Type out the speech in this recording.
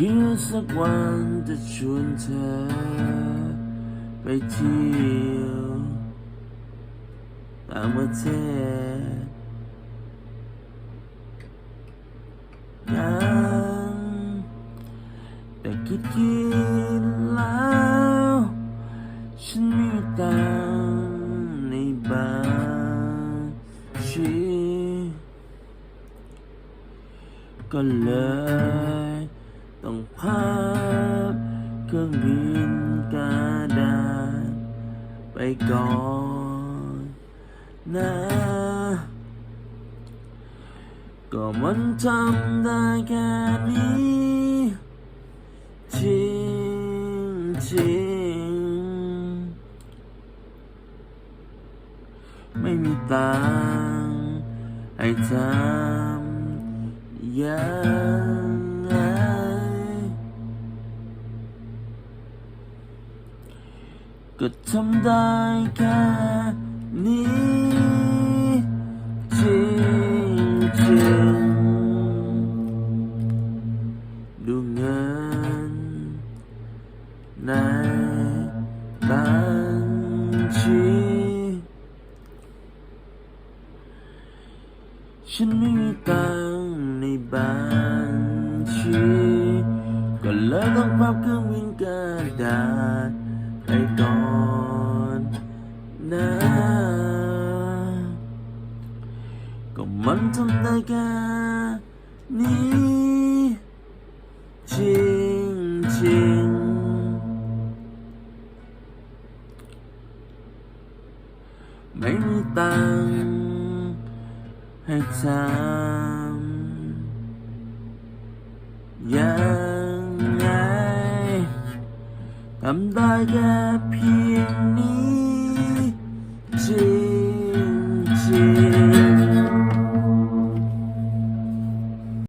คิดสักวันจะชวนเธอ ไปเที่ยวต่างประเทศยังแต่คิดคิดแล้ว ฉันมีตังในบัญชีก็เลย ต้องพับเครื่องบินกระดาษไปก่อนนะก็มันทำได้แค่นี้จริงจริงไม่มีตังให้ทำยัง ก็ทำได้แค่นี้จริงจริงๆดูเงินในบัญชีฉันไม่มีตังในบัญชีก็เลยต้องพับเครื่องบินกระดาษ ไปก่อนนะก็มันทำได้แค่นี้จริงจริงไม่มีตังให้ทำ ทำได้แค่เพียงนี้